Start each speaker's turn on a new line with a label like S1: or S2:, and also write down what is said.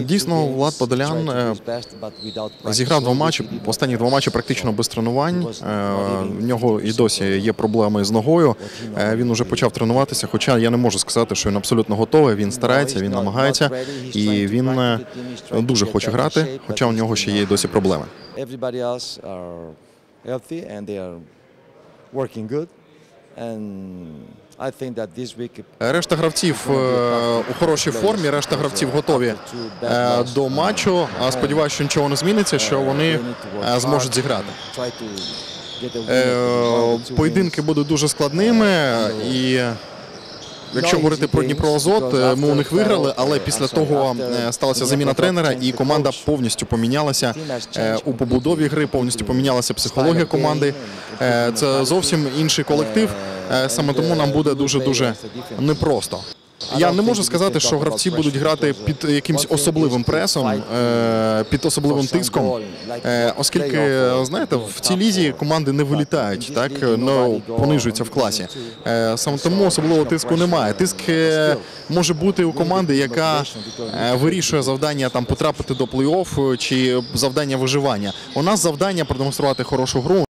S1: Дійсно, Влад Подолян е, Зіграв два матчі. Останні два матчі практично без тренувань. Е, В нього і досі є проблеми з ногою. Е, Він уже почав тренуватися. Хоча я не можу сказати, що він абсолютно готовий. Він старається, він намагається, і він е, дуже хоче грати. Хоча у нього ще є і досі проблеми. Решта гравців е, у хорошій формі. Решта гравців готові е, до матчу. А Сподіваюся, що нічого не зміниться, що вони е, зможуть зіграти. Поєдинки будуть дуже складними і. Якщо говорити про Дніпро Азот, е, ми у них виграли, але після того е, сталася заміна тренера, і команда повністю помінялася е, у побудові гри, повністю помінялася психологія команди. Це зовсім інший колектив. Саме тому нам буде дуже дуже непросто. Я не можу сказати, що гравці будуть грати під якимось особливим пресом, е, під особливим тиском, е, оскільки знаєте, в цій лізі команди не вилітають, так ну понижуються в класі. Е, Саме тому особливого тиску немає. Тиск може бути у команди, яка вирішує завдання там потрапити до плей-офф чи завдання виживання. У нас завдання продемонструвати хорошу гру.